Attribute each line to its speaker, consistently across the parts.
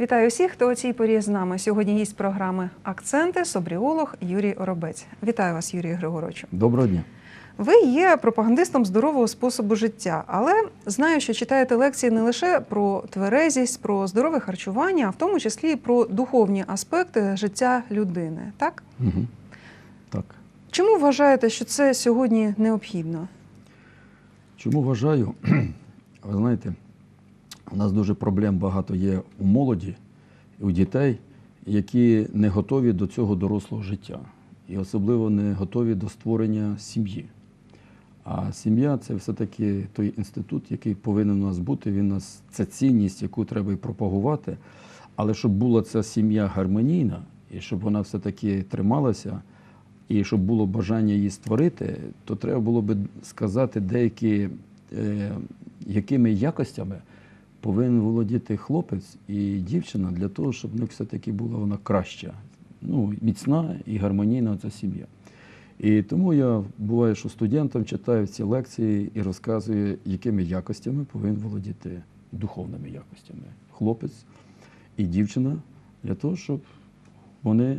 Speaker 1: Вітаю всіх, хто у цій порі з нами. Сьогодні гість програми Акценти собріолог Юрій Оробець. Вітаю вас, Юрій Григоровичу.
Speaker 2: Доброго дня.
Speaker 1: Ви є пропагандистом здорового способу життя, але знаю, що читаєте лекції не лише про тверезість, про здорове харчування, а в тому числі і про духовні аспекти життя людини. Так
Speaker 2: Угу. Так.
Speaker 1: чому вважаєте, що це сьогодні необхідно?
Speaker 2: Чому вважаю? Ви знаєте, у нас дуже проблем багато є у молоді, у дітей, які не готові до цього дорослого життя. І особливо не готові до створення сім'ї. А сім'я це все-таки той інститут, який повинен у нас бути. Він у нас це цінність, яку треба і пропагувати. Але щоб була ця сім'я гармонійна, і щоб вона все-таки трималася, і щоб було бажання її створити, то треба було би сказати деякі, е, якими якостями повинен володіти хлопець і дівчина для того, щоб в них все-таки була вона краща, ну, міцна і гармонійна ця сім'я. І тому я буваю, що студентам читаю ці лекції і розказую, якими якостями повинен володіти духовними якостями хлопець і дівчина для того, щоб вони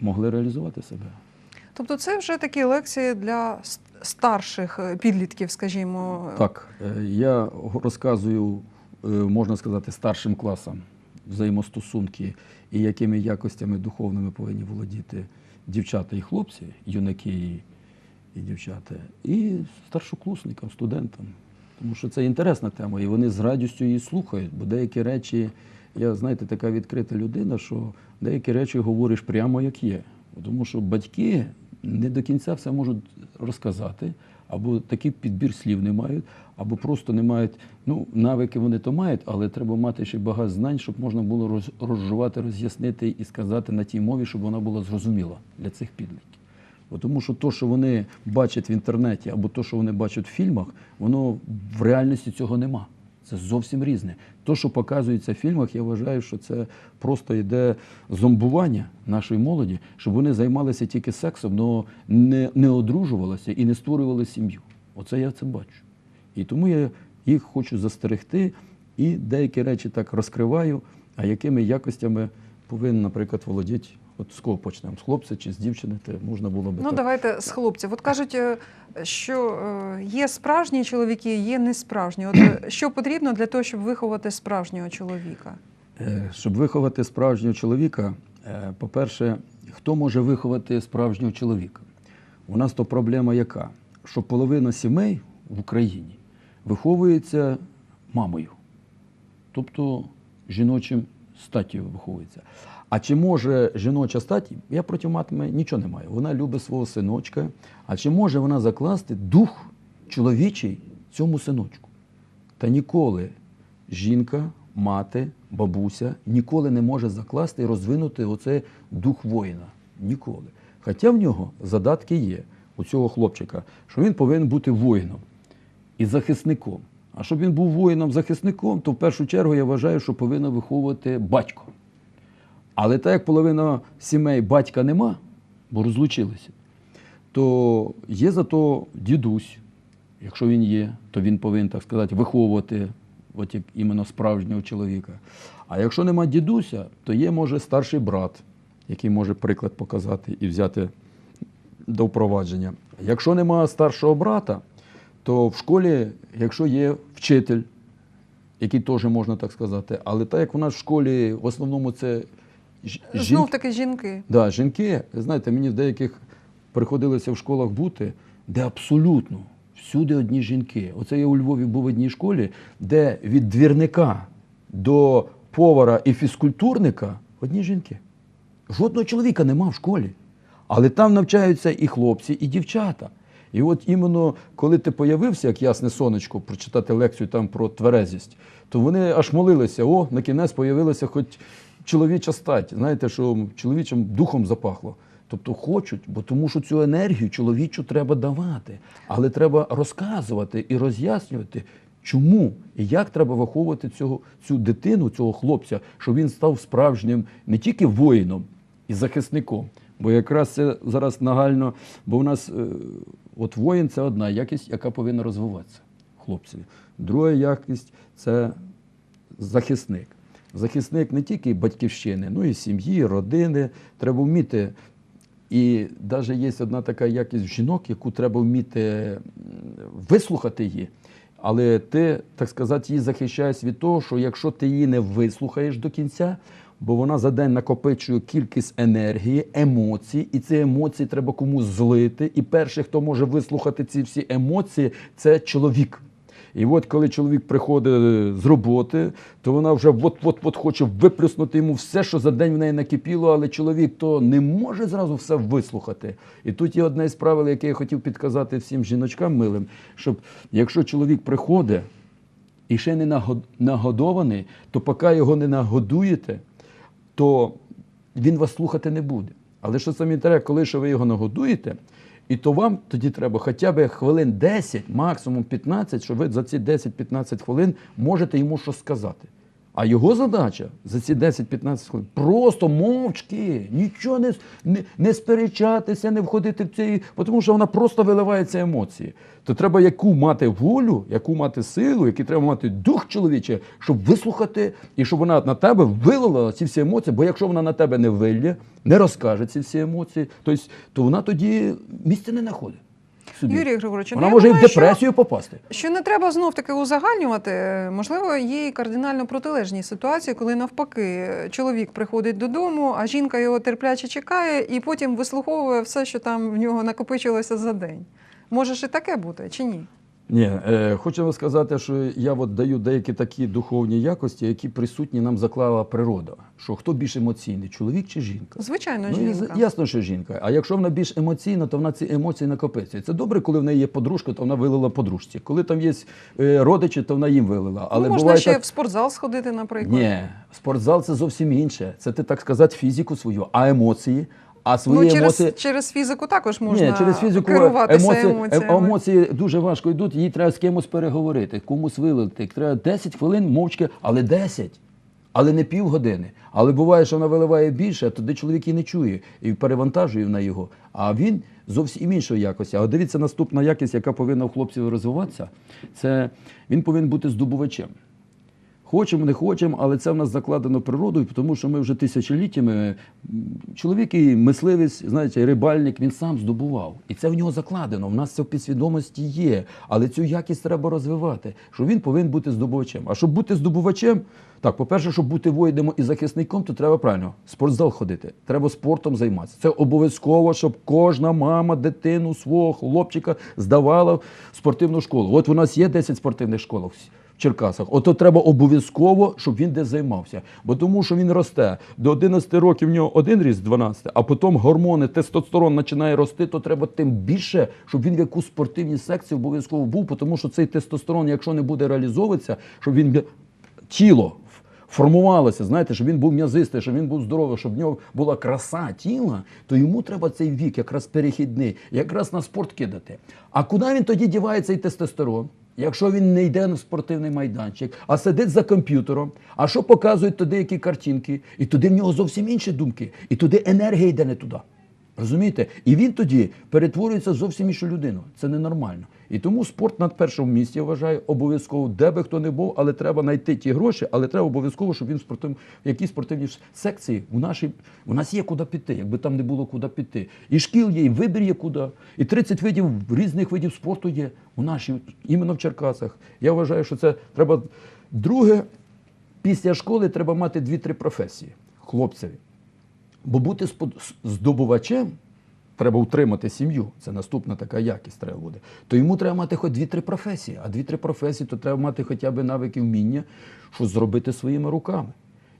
Speaker 2: могли реалізувати себе.
Speaker 1: Тобто, це вже такі лекції для старших е, підлітків, скажімо.
Speaker 2: Так, е, я розказую, можна сказати, старшим класам взаємостосунки і якими якостями духовними повинні володіти дівчата і хлопці, юнаки і, і дівчата, і старшокласникам, студентам. Тому що це інтересна тема, і вони з радістю її слухають, бо деякі речі, я знаєте, така відкрита людина, що деякі речі говориш прямо як є. Тому що батьки не до кінця все можуть розказати, або такий підбір слів не мають, або просто не мають. Ну, навики вони то мають, але треба мати ще багато знань, щоб можна було роз, розжувати, роз'яснити і сказати на тій мові, щоб вона була зрозуміла для цих підлітків. Бо Тому що то, що вони бачать в інтернеті, або то, що вони бачать в фільмах, воно в реальності цього нема. Це зовсім різне. То, що показується в фільмах, я вважаю, що це просто йде зомбування нашої молоді, щоб вони займалися тільки сексом, але не, не одружувалися і не створювали сім'ю. Оце я це бачу. І тому я їх хочу застерегти і деякі речі так розкриваю, а якими якостями повинен, наприклад, володіти. От з кого почнемо? З хлопця чи з дівчини, те можна було би
Speaker 1: Ну,
Speaker 2: так.
Speaker 1: давайте з хлопців. От кажуть, е, що е, є справжні чоловіки, є несправжні. От е, що потрібно для того, щоб виховати справжнього чоловіка?
Speaker 2: Щоб виховати справжнього чоловіка, по-перше, хто може виховати справжнього чоловіка? У нас то проблема яка? Що половина сімей в Україні виховується мамою, тобто жіночим статтю виховується. А чи може жіноча статі, я проти матиме нічого не маю. Вона любить свого синочка. А чи може вона закласти дух чоловічий цьому синочку? Та ніколи жінка, мати, бабуся ніколи не може закласти і розвинути оцей дух воїна. Ніколи. Хоча в нього задатки є у цього хлопчика, що він повинен бути воїном і захисником. А щоб він був воїном-захисником, то в першу чергу я вважаю, що повинен виховувати батько. Але так як половина сімей батька нема, бо розлучилися, то є зато дідусь, якщо він є, то він повинен, так сказати, виховувати от як іменно справжнього чоловіка. А якщо нема дідуся, то є, може, старший брат, який може приклад показати і взяти до впровадження. Якщо нема старшого брата, то в школі, якщо є вчитель, який теж можна так сказати, але так як у нас в школі в основному це ж- жін-
Speaker 1: Знов таки жінки.
Speaker 2: Да, жінки, знаєте, мені в деяких приходилося в школах бути, де абсолютно всюди одні жінки. Оце я у Львові був в одній школі, де від двірника до повара і фізкультурника одні жінки. Жодного чоловіка нема в школі. Але там навчаються і хлопці, і дівчата. І от іменно коли ти появився, як ясне сонечко, прочитати лекцію там про тверезість, то вони аж молилися: о, на кінець появилася хоч чоловіча стать. Знаєте, що чоловічим духом запахло. Тобто хочуть, бо тому що цю енергію чоловічу треба давати, але треба розказувати і роз'яснювати, чому і як треба виховувати цього, цю дитину, цього хлопця, щоб він став справжнім не тільки воїном і захисником. Бо якраз це зараз нагально, бо в нас е, от воїн це одна якість, яка повинна розвиватися хлопцеві. Друга якість це захисник. захисник не тільки батьківщини, ну і сім'ї, родини. Треба вміти. І навіть є одна така якість жінок, яку треба вміти вислухати її. Але ти, так сказати, її захищаєш від того, що якщо ти її не вислухаєш до кінця, бо вона за день накопичує кількість енергії, емоцій, і ці емоції треба комусь злити. І перший, хто може вислухати ці всі емоції, це чоловік. І от коли чоловік приходить з роботи, то вона вже от-от-от хоче виплюснути йому все, що за день в неї накипіло, але чоловік то не може зразу все вислухати. І тут є одне з правил, яке я хотів підказати всім жіночкам милим, щоб якщо чоловік приходить і ще не нагод- нагодований, то поки його не нагодуєте, то він вас слухати не буде. Але що саме інтерес, коли ще ви його нагодуєте, і то вам тоді треба хоча б хвилин 10, максимум 15, що ви за ці 10-15 хвилин можете йому щось сказати. А його задача за ці 10-15 хвилин просто мовчки, нічого не, не, не сперечатися, не входити в цей, тому що вона просто виливається емоції. То треба яку мати волю, яку мати силу, який треба мати дух чоловічий, щоб вислухати і щоб вона на тебе вилила ці всі емоції. Бо якщо вона на тебе не вилє, не розкаже ці всі емоції, то, то вона тоді місця не знаходить. Собі.
Speaker 1: Юрій Григорович,
Speaker 2: вона
Speaker 1: ну,
Speaker 2: може і в
Speaker 1: депресію що-
Speaker 2: попасти.
Speaker 1: Що не треба знов таки узагальнювати. Можливо, є і кардинально протилежні ситуації, коли навпаки чоловік приходить додому, а жінка його терпляче чекає, і потім вислуховує все, що там в нього накопичилося за день. Може ж і таке бути, чи ні?
Speaker 2: Ні, е, хочу вам сказати, що я от даю деякі такі духовні якості, які присутні нам заклала природа. Що хто більш емоційний, чоловік чи жінка?
Speaker 1: Звичайно,
Speaker 2: Ну,
Speaker 1: жінка.
Speaker 2: ясно, що жінка. А якщо вона більш емоційна, то вона ці емоції накопичує. Це добре, коли в неї є подружка, то вона вилила подружці. Коли там є е, родичі, то вона їм вилила. Але
Speaker 1: ну, можна
Speaker 2: буває
Speaker 1: ще
Speaker 2: так...
Speaker 1: в спортзал сходити, наприклад.
Speaker 2: Ні, спортзал це зовсім інше. Це ти так сказати фізику свою, а емоції. А свої
Speaker 1: Ну, через,
Speaker 2: емоції.
Speaker 1: через фізику також можна
Speaker 2: Ні, через фізику
Speaker 1: керуватися
Speaker 2: емоції,
Speaker 1: емоціями.
Speaker 2: ем- емоції дуже важко йдуть, їй треба з кимось переговорити, комусь вилити. Треба 10 хвилин мовчки, але 10. Але не півгодини. Але буває, що вона виливає більше, а тоді чоловік і не чує і перевантажує на його. А він зовсім іншої якості. А дивіться, наступна якість, яка повинна у хлопців розвиватися, це він повинен бути здобувачем. Хочемо, не хочемо, але це в нас закладено природою, тому що ми вже тисячоліттями. Чоловік і мисливець, знаєте, рибальник, він сам здобував. І це в нього закладено. В нас це в підсвідомості є. Але цю якість треба розвивати, що він повинен бути здобувачем. А щоб бути здобувачем, так, по-перше, щоб бути воїном і захисником, то треба правильно спортзал ходити. Треба спортом займатися. Це обов'язково, щоб кожна мама дитину свого хлопчика здавала в спортивну школу. От у нас є 10 спортивних школ Черкасах. Ото треба обов'язково, щоб він десь займався. Бо тому, що він росте до 11 років в нього один ріст 12, а потім гормони, тестостерон починає рости, то треба тим більше, щоб він в якусь спортивній секції обов'язково був, тому що цей тестостерон, якщо не буде реалізовуватися, щоб він тіло формувалося, знаєте, щоб він був м'язистий, щоб він був здоровий, щоб в нього була краса тіла, то йому треба цей вік якраз перехідний, якраз на спорт кидати. А куди він тоді діває цей тестостерон? Якщо він не йде на спортивний майданчик, а сидить за комп'ютером, а що показують туди які картинки, і туди в нього зовсім інші думки, і туди енергія йде не туди. Розумієте? І він тоді перетворюється зовсім іншу людину. Це ненормально. І тому спорт на першому місці, я вважаю, обов'язково, де би хто не був, але треба знайти ті гроші, але треба обов'язково, щоб він спортив... в якійсь спортивній секції у нашій у нас є куди піти, якби там не було куди піти. І шкіл є, і вибір є куди. І 30 видів різних видів спорту є у нашій, іменно в Черкасах. Я вважаю, що це треба. Друге, після школи треба мати дві-три професії хлопцеві. Бо бути здобувачем треба утримати сім'ю. Це наступна така якість треба буде. То йому треба мати хоч дві-три професії. А дві-три професії, то треба мати хоча б навики вміння, що зробити своїми руками.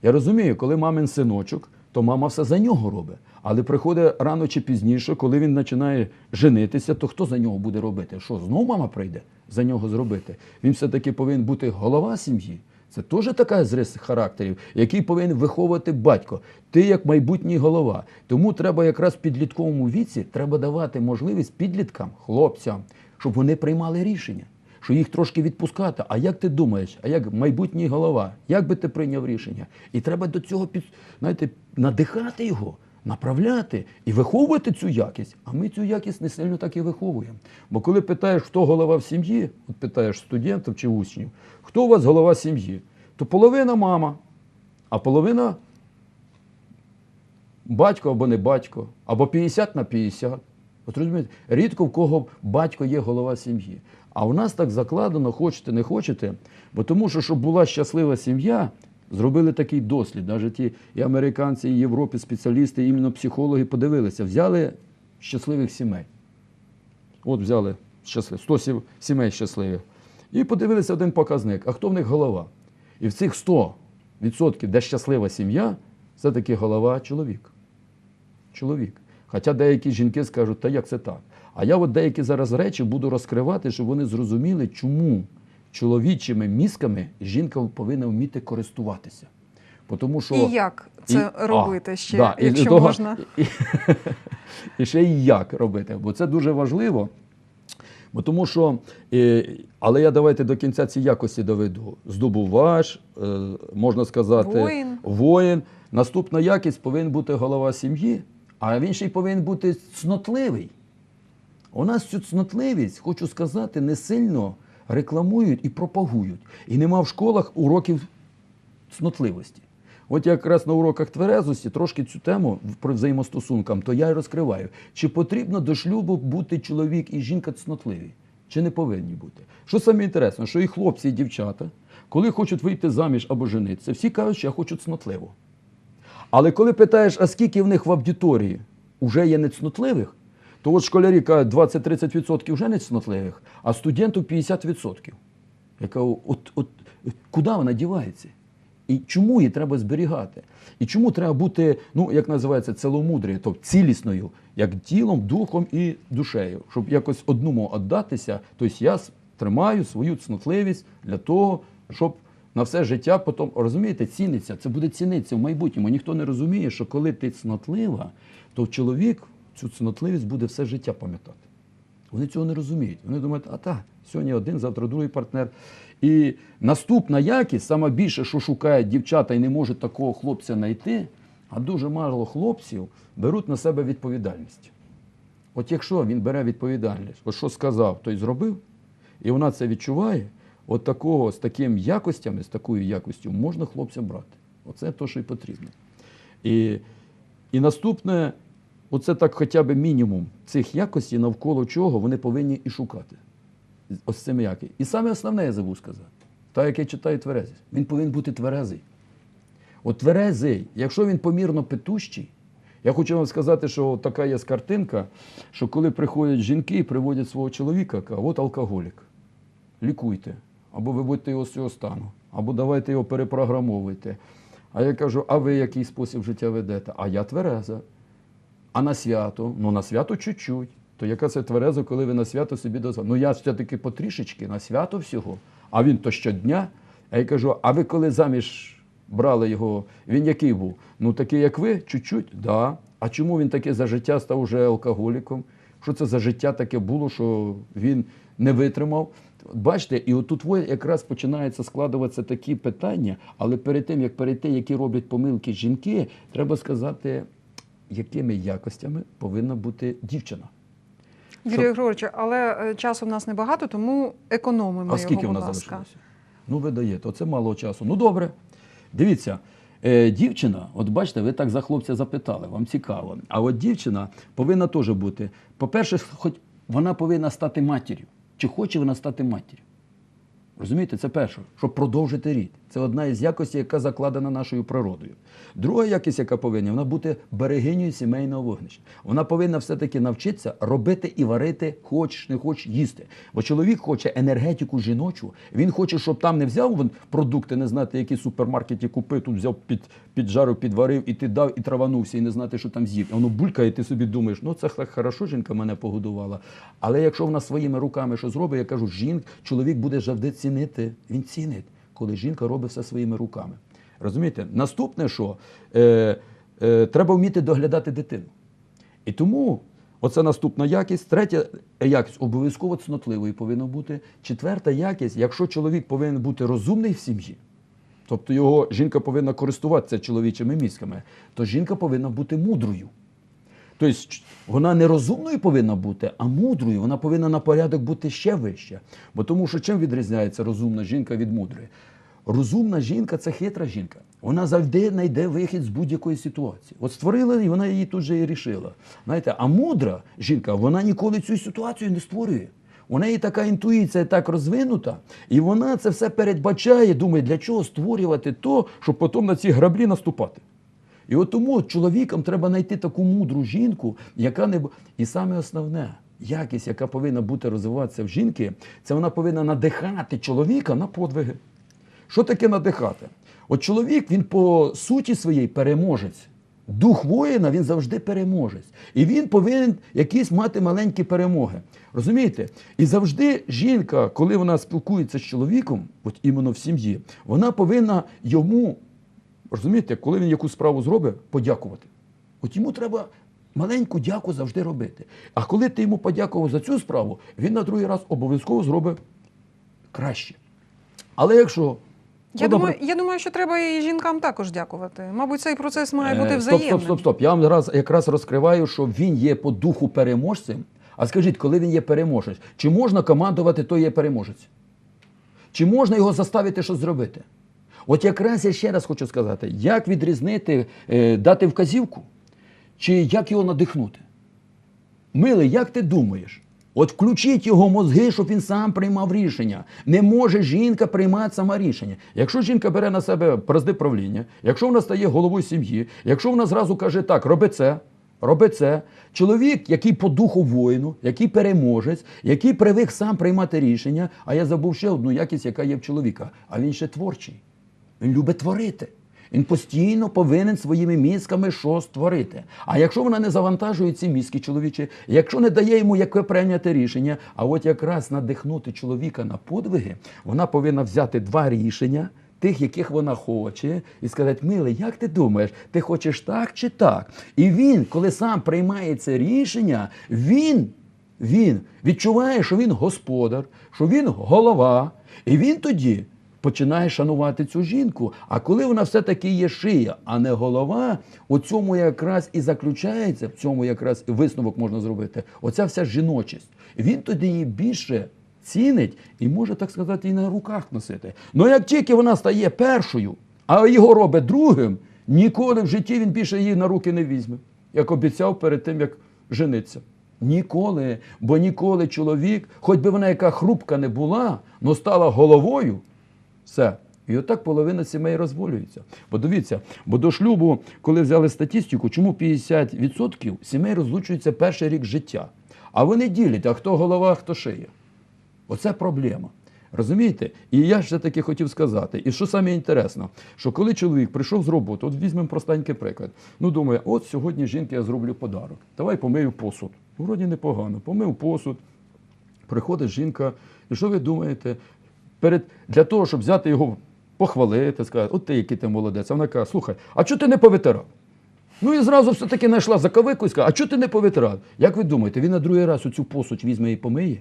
Speaker 2: Я розумію, коли мамин синочок, то мама все за нього робить. Але приходить рано чи пізніше, коли він починає женитися, то хто за нього буде робити? Що, знову мама прийде за нього зробити? Він все-таки повинен бути голова сім'ї. Це теж така з рис характерів, який повинен виховувати батько. Ти як майбутній голова. Тому треба якраз в підлітковому віці треба давати можливість підліткам, хлопцям, щоб вони приймали рішення, що їх трошки відпускати. А як ти думаєш, а як майбутній голова, як би ти прийняв рішення? І треба до цього під, знаєте, надихати його. Направляти і виховувати цю якість, а ми цю якість не сильно так і виховуємо. Бо коли питаєш, хто голова в сім'ї, от питаєш студентів чи учнів, хто у вас голова сім'ї, то половина мама, а половина батько або не батько, або 50 на 50. От розумієте, рідко в кого батько є голова сім'ї. А у нас так закладено, хочете, не хочете. Бо тому що, щоб була щаслива сім'я, зробили такий дослід. Навіть ті і американці, і Європі, спеціалісти, іменно психологи подивилися, взяли щасливих сімей. От взяли щасливих, 100 сім- сімей щасливих. І подивилися один показник, а хто в них голова? І в цих 100%, де щаслива сім'я, це таки голова чоловік. Чоловік. Хоча деякі жінки скажуть, та як це так? А я от деякі зараз речі буду розкривати, щоб вони зрозуміли, чому чоловічими мізками жінка повинна вміти користуватися. Тому що...
Speaker 1: І як це
Speaker 2: І-
Speaker 1: робити
Speaker 2: а,
Speaker 1: ще,
Speaker 2: да, і
Speaker 1: якщо
Speaker 2: того-
Speaker 1: можна?
Speaker 2: І, і ще і як робити, бо це дуже важливо. Бо тому що, е, але я давайте до кінця ці якості доведу. Здобувач, е, можна сказати,
Speaker 1: Воїн.
Speaker 2: воїн. Наступна якість повинен бути голова сім'ї, а він ще й повинен бути цнотливий. У нас цю цнотливість, хочу сказати, не сильно рекламують і пропагують. І нема в школах уроків цнотливості. От якраз на уроках тверезості трошки цю тему про взаємостосункам, то я і розкриваю. Чи потрібно до шлюбу бути чоловік і жінка цнотливі? Чи не повинні бути? Що саме інтересно, що і хлопці, і дівчата, коли хочуть вийти заміж або женитися, всі кажуть, що я хочу цнотливо. Але коли питаєш, а скільки в них в аудиторії вже є нецнотливих, то от школярі кажуть, 20-30% вже нецнотливих, а студентів 50%. Я кажу, от, от куди вона дівається? І чому її треба зберігати? І чому треба бути, ну як називається, ціломудрою, тобто цілісною, як тілом, духом і душею, щоб якось одному віддатися. Тобто я тримаю свою цнотливість для того, щоб на все життя потім, розумієте, ціниться. Це буде цінитися в майбутньому. Ніхто не розуміє, що коли ти цнотлива, то чоловік цю цнотливість буде все життя пам'ятати. Вони цього не розуміють. Вони думають, а так, сьогодні один, завтра другий партнер. І наступна якість, саме більше, що шукають дівчата і не можуть такого хлопця знайти, а дуже мало хлопців беруть на себе відповідальність. От якщо він бере відповідальність, от що сказав, той зробив, і вона це відчуває, от такого з такими якостями, з такою якостю можна хлопця брати. Оце те, що й потрібно. І, і наступне, оце так хоча б мінімум цих якостей, навколо чого вони повинні і шукати. Ось цими які. І саме основне я забув сказати. Та, як я читаю тверезість. Він повинен бути тверезий. От тверезий, якщо він помірно петущий, я хочу вам сказати, що така є картинка, що коли приходять жінки і приводять свого чоловіка, кажуть, от алкоголік, лікуйте, або виводьте його з цього стану, або давайте його перепрограмовуйте. А я кажу, а ви який спосіб життя ведете? А я твереза. А на свято? Ну на свято чуть-чуть. То яка це твереза, коли ви на свято собі дозволите? Ну я все-таки потрішечки, на свято всього. А він то щодня. А я кажу, а ви коли заміж брали його, він який був? Ну такий, як ви, чуть-чуть? Да. А чому він таке за життя став вже алкоголіком? Що це за життя таке було, що він не витримав? Бачите, і отут якраз починаються складуватися такі питання, але перед тим, як перейти, які роблять помилки жінки, треба сказати, якими якостями повинна бути дівчина.
Speaker 1: Юрій Григорович, але е, часу в нас небагато, тому економимо
Speaker 2: А скільки
Speaker 1: його,
Speaker 2: в нас
Speaker 1: ласка.
Speaker 2: залишилося? Ну, ви даєте, оце мало часу. Ну добре. Дивіться, е, дівчина, от бачите, ви так за хлопця запитали, вам цікаво. А от дівчина повинна теж бути. По-перше, хоч вона повинна стати матір'ю. Чи хоче вона стати матір'ю? Розумієте, це перше, щоб продовжити рід. Це одна із якостей, яка закладена нашою природою. Друга якість, яка повинна, вона бути берегинею сімейного вогнища. Вона повинна все-таки навчитися робити і варити, хочеш, не хочеш їсти. Бо чоловік хоче енергетику жіночу. Він хоче, щоб там не взяв він продукти, не знати, які супермаркеті купив, тут взяв під, піджарив, підварив, і ти дав, і траванувся, і не знати, що там з'їв. Воно булькає, і ти собі думаєш, ну це так хорошо, жінка мене погодувала. Але якщо вона своїми руками що зробить, я кажу, жінк, чоловік буде завжди цінити. Він цінить, коли жінка робить все своїми руками. Розумієте? Наступне, що е, е, треба вміти доглядати дитину. І тому оце наступна якість. Третя якість обов'язково цнотливою повинна бути. Четверта якість, якщо чоловік повинен бути розумний в сім'ї, тобто його жінка повинна користуватися чоловічими мізками, то жінка повинна бути мудрою. Тобто вона не розумною повинна бути, а мудрою. Вона повинна на порядок бути ще вище. Бо тому що чим відрізняється розумна жінка від мудрої? Розумна жінка це хитра жінка. Вона завжди знайде вихід з будь-якої ситуації. От створила і вона її тут же і рішила. Знаєте, а мудра жінка, вона ніколи цю ситуацію не створює. У неї така інтуїція так розвинута, і вона це все передбачає, думає, для чого створювати то, щоб потім на ці граблі наступати. І от тому чоловікам треба знайти таку мудру жінку, яка не і саме основне, якість, яка повинна бути розвиватися в жінки, це вона повинна надихати чоловіка на подвиги. Що таке надихати? От чоловік він по суті своєї переможець. Дух воїна він завжди переможець. І він повинен якісь мати маленькі перемоги. Розумієте? І завжди жінка, коли вона спілкується з чоловіком, от іменно в сім'ї, вона повинна йому Розумієте, коли він якусь справу зробить, подякувати. От йому треба маленьку дяку завжди робити. А коли ти йому подякував за цю справу, він на другий раз обов'язково зробить краще. Але якщо.
Speaker 1: Я,
Speaker 2: ну,
Speaker 1: думаю, я думаю, що треба і жінкам також дякувати. Мабуть, цей процес має бути
Speaker 2: Е,
Speaker 1: взаємним.
Speaker 2: Стоп, стоп, стоп, стоп. Я вам зараз якраз розкриваю, що він є по духу переможцем. А скажіть, коли він є переможець, чи можна командувати, то є переможець? Чи можна його заставити щось зробити? От якраз я ще раз хочу сказати, як відрізнити, е, дати вказівку, чи як його надихнути? Милий, як ти думаєш? От включіть його мозги, щоб він сам приймав рішення. Не може жінка приймати сама рішення. Якщо жінка бере на себе бразди правління, якщо вона стає головою сім'ї, якщо вона зразу каже так, роби це, роби це. Чоловік, який по духу воїну, який переможець, який привик сам приймати рішення, а я забув ще одну якість, яка є в чоловіка, а він ще творчий. Він любить творити. Він постійно повинен своїми мізками щось створити. А якщо вона не завантажує ці мізки чоловічі, якщо не дає йому яке прийняти рішення, а от якраз надихнути чоловіка на подвиги, вона повинна взяти два рішення. Тих, яких вона хоче, і сказати, милий, як ти думаєш, ти хочеш так чи так? І він, коли сам приймає це рішення, він він відчуває, що він господар, що він голова, і він тоді починає шанувати цю жінку. А коли вона все-таки є шия, а не голова, у цьому якраз і заключається, в цьому якраз і висновок можна зробити. Оця вся жіночість. Він тоді її більше цінить і може, так сказати, і на руках носити. Ну як тільки вона стає першою, а його робить другим, ніколи в житті він більше її на руки не візьме, як обіцяв перед тим, як жениться. Ніколи, бо ніколи чоловік, хоч би вона яка хрупка не була, но стала головою, все. І отак половина сімей розволюється. Бо дивіться, бо до шлюбу, коли взяли статистику, чому 50% сімей розлучуються перший рік життя. А вони ділять, а хто голова, а хто шия. Оце проблема. Розумієте? І я ще таки хотів сказати, і що саме інтересно, що коли чоловік прийшов з роботи, от візьмемо простенький приклад. Ну, думає, от сьогодні жінки я зроблю подарок. Давай помию посуд. Вроді непогано, помив посуд. Приходить жінка, і що ви думаєте? Перед, для того, щоб взяти його, похвалити, сказати, от ти який ти молодець. А вона каже, слухай, а чого ти не повитирав? Ну і зразу все-таки знайшла заковику і сказала, а чого ти не повитирав? Як ви думаєте, він на другий раз оцю посуд візьме і помиє?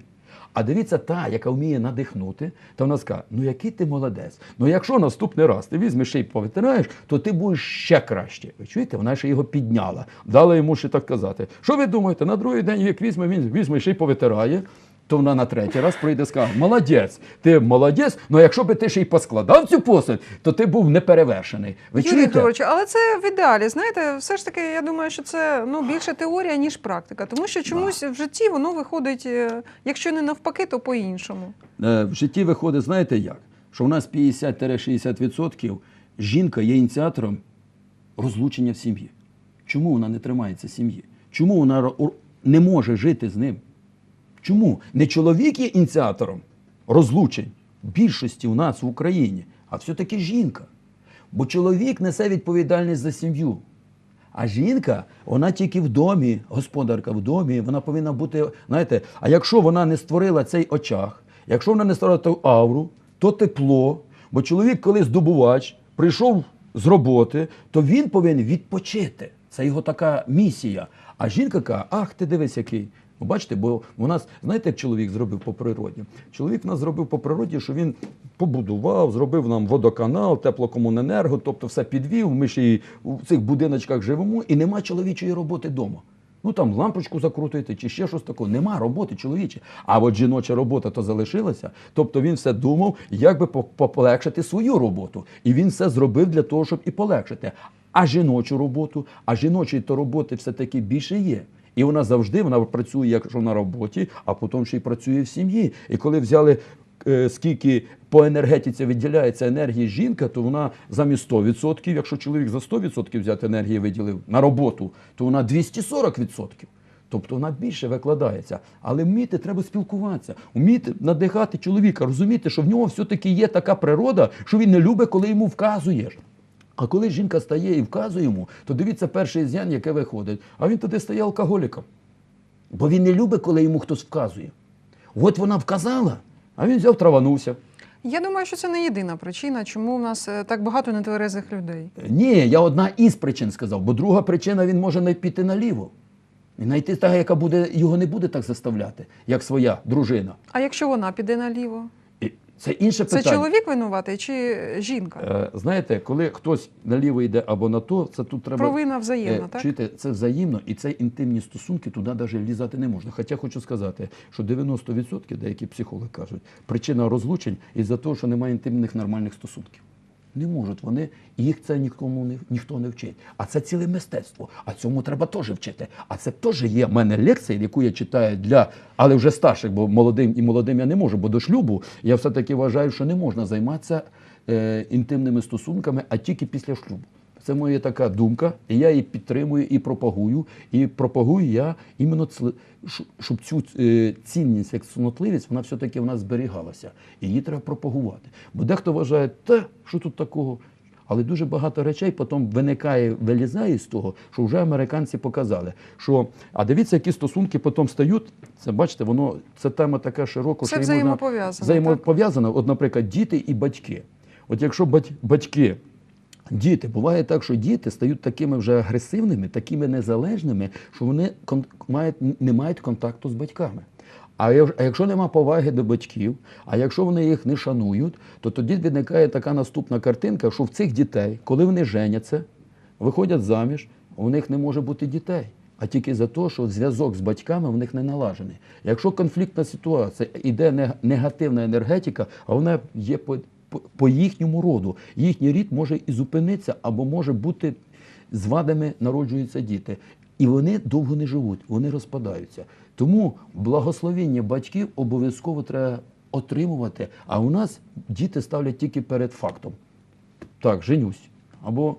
Speaker 2: А дивіться, та, яка вміє надихнути, то вона скаже, ну який ти молодець. Ну якщо наступний раз ти візьмеш і повитираєш, то ти будеш ще краще. Ви чуєте, вона ще його підняла, дала йому ще так казати. Що ви думаєте, на другий день, як візьме, він візьме ще й повитирає, то вона на третій раз прийде і скаже, молодець, ти молодець, але якщо би ти ще й поскладав цю посуд, то ти був неперевершений. Ви
Speaker 1: Юрій
Speaker 2: чуєте?
Speaker 1: Григорович, але це в ідеалі. Знаєте, все ж таки, я думаю, що це ну більше теорія, ніж практика. Тому що чомусь в житті воно виходить, е, якщо не навпаки, то по-іншому.
Speaker 2: Е, в житті виходить, знаєте як? Що в нас 50-60% жінка є ініціатором розлучення в сім'ї. Чому вона не тримається сім'ї? Чому вона не може жити з ним? Чому? Не чоловік є ініціатором розлучень більшості у нас в Україні, а все-таки жінка. Бо чоловік несе відповідальність за сім'ю. А жінка, вона тільки в домі, господарка в домі, вона повинна бути, знаєте, а якщо вона не створила цей очаг, якщо вона не створила ту ауру, то тепло. Бо чоловік, коли здобувач, прийшов з роботи, то він повинен відпочити. Це його така місія. А жінка каже, ах, ти дивись, який. Ви бачите, бо у нас, знаєте, як чоловік зробив по природі? Чоловік в нас зробив по природі, що він побудував, зробив нам водоканал, теплокомуненерго, тобто все підвів. Ми ще й у цих будиночках живемо, і нема чоловічої роботи вдома. Ну там лампочку закрутити чи ще щось такого. Нема роботи чоловіче. А от жіноча робота то залишилася. Тобто він все думав, як би по- по- полегшити свою роботу. І він все зробив для того, щоб і полегшити. А жіночу роботу, а жіночої то роботи все-таки більше є. І вона завжди вона працює, якщо на роботі, а потім ще й працює в сім'ї. І коли взяли е, скільки по енергетиці виділяється енергії жінка, то вона замість 100%, якщо чоловік за 100% взяти енергії виділив на роботу, то вона 240%. Тобто вона більше викладається. Але вміти треба спілкуватися, вміти надихати чоловіка, розуміти, що в нього все-таки є така природа, що він не любить, коли йому вказуєш. А коли жінка стає і вказує йому, то дивіться перший зян, яке виходить. А він тоді стає алкоголіком. Бо він не любить, коли йому хтось вказує. От вона вказала, а він взяв траванувся.
Speaker 1: Я думаю, що це не єдина причина, чому в нас е, так багато нетверезих людей.
Speaker 2: Ні, я одна із причин сказав, бо друга причина він може не піти наліво. І знайти та, яка буде, його не буде так заставляти, як своя дружина.
Speaker 1: А якщо вона піде наліво?
Speaker 2: Це інше
Speaker 1: Це чоловік винуватий чи жінка?
Speaker 2: Е, знаєте, коли хтось наліво йде або на то, це тут треба.
Speaker 1: Провина взаємна,
Speaker 2: Е,
Speaker 1: так?
Speaker 2: Чити, це взаємно, і це інтимні стосунки, туди навіть лізати не можна. Хоча хочу сказати, що 90% деякі психологи кажуть, причина розлучень із-за того, що немає інтимних нормальних стосунків. Не можуть вони, їх це нікому не ніхто не вчить. А це ціле мистецтво. А цьому треба теж вчити. А це теж є в мене лекція, яку я читаю для, але вже старших, бо молодим і молодим я не можу, бо до шлюбу я все-таки вважаю, що не можна займатися е, інтимними стосунками, а тільки після шлюбу. Це моя така думка, і я її підтримую і пропагую. І пропагую я іменно щоб цю е, цінність, як цнотливість, вона все-таки в нас зберігалася. І її треба пропагувати. Бо дехто вважає, та що тут такого. Але дуже багато речей потім виникає, вилізає з того, що вже американці показали. Що, а дивіться, які стосунки потім стають. Це бачите, воно це тема така широка,
Speaker 1: Це
Speaker 2: що
Speaker 1: так?
Speaker 2: взаємопов'язано. От, наприклад, діти і батьки. От якщо бать- батьки Діти, буває так, що діти стають такими вже агресивними, такими незалежними, що вони мають, не мають контакту з батьками. А якщо нема поваги до батьків, а якщо вони їх не шанують, то тоді виникає така наступна картинка, що в цих дітей, коли вони женяться, виходять заміж, у них не може бути дітей. А тільки за те, що зв'язок з батьками в них не налажений. Якщо конфліктна ситуація, іде не- негативна енергетика, а вона є по, їхньому роду, їхній рід може і зупинитися, або може бути з вадами народжуються діти. І вони довго не живуть, вони розпадаються. Тому благословіння батьків обов'язково треба отримувати. А у нас діти ставлять тільки перед фактом. Так, женюсь. Або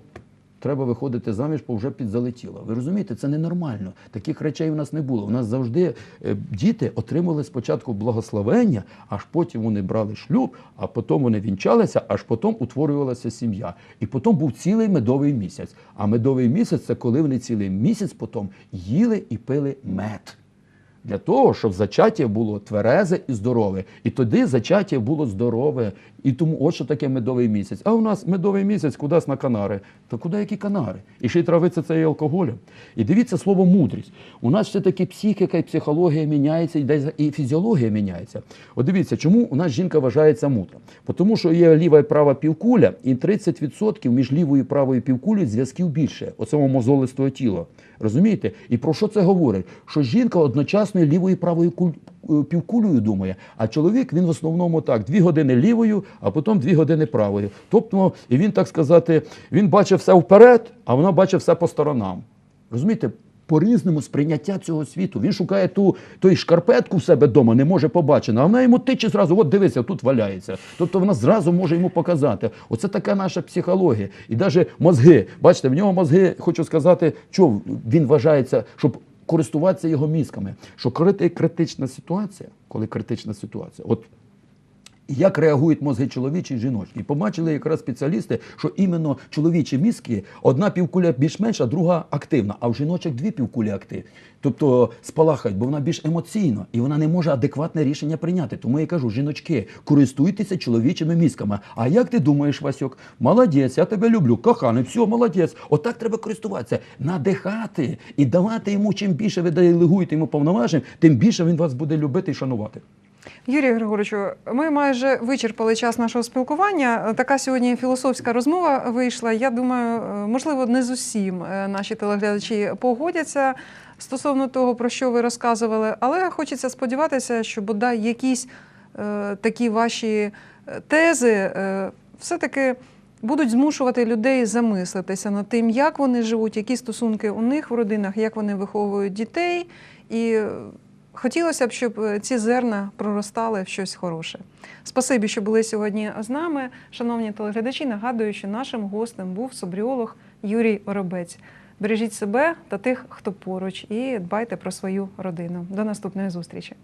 Speaker 2: треба виходити заміж, бо вже підзалетіло. Ви розумієте, це ненормально. Таких речей у нас не було. У нас завжди е, діти отримали спочатку благословення, аж потім вони брали шлюб, а потім вони вінчалися, аж потім утворювалася сім'я. І потім був цілий медовий місяць. А медовий місяць це коли вони цілий місяць потім їли і пили мед. Для того, щоб зачаття було тверезе і здорове. І тоді зачаття було здорове. І тому от що таке медовий місяць. А у нас медовий місяць кудись на Канари. Та куди які Канари? І ще й травиться це і алкоголем. І дивіться слово мудрість. У нас все-таки психіка і психологія міняється, і фізіологія міняється. От дивіться, чому у нас жінка вважається мудра? Тому що є ліва і права півкуля, і 30% між лівою і правою півкулею зв'язків більше, оцього мозолистого тіла. Розумієте? І про що це говорить? Що жінка одночасно і лівою і правою е, півкулею думає, а чоловік він в основному так: дві години лівою, а потім дві години правою. Тобто, і він так сказати, він бачить все вперед, а вона бачить все по сторонам. Розумієте? По-різному сприйняття цього світу. Він шукає ту той шкарпетку в себе вдома, не може побачити, а вона йому тиче зразу, от дивися, тут валяється. Тобто вона зразу може йому показати. Оце така наша психологія. І навіть мозги. Бачите, в нього мозги, хочу сказати, що він вважається, щоб користуватися його мізками. Що коли ти критична ситуація, коли критична ситуація, от як реагують мозги чоловічі і жіночі. І побачили якраз спеціалісти, що іменно чоловічі мізки, одна півкуля більш-менш, а друга активна, а в жіночок дві півкулі активні. Тобто спалахають, бо вона більш емоційна і вона не може адекватне рішення прийняти. Тому я кажу, жіночки, користуйтеся чоловічими мізками. А як ти думаєш, Васьок? Молодець, я тебе люблю, коханий, все, молодець. Отак треба користуватися, надихати і давати йому, чим більше ви делегуєте йому повноважень, тим більше він вас буде любити і шанувати.
Speaker 1: Юрію Григоровичу, ми майже вичерпали час нашого спілкування. Така сьогодні філософська розмова вийшла. Я думаю, можливо, не з усім е, наші телеглядачі погодяться стосовно того, про що ви розказували, але хочеться сподіватися, що бодай якісь е, такі ваші е, тези е, все-таки будуть змушувати людей замислитися над тим, як вони живуть, які стосунки у них в родинах, як вони виховують дітей. І хотілося б, щоб е, ці зерна проростали в щось хороше. Спасибі, що були сьогодні з нами. Шановні телеглядачі, нагадую, що нашим гостем був собріолог Юрій Оробець. Бережіть себе та тих, хто поруч, і дбайте про свою родину. До наступної зустрічі.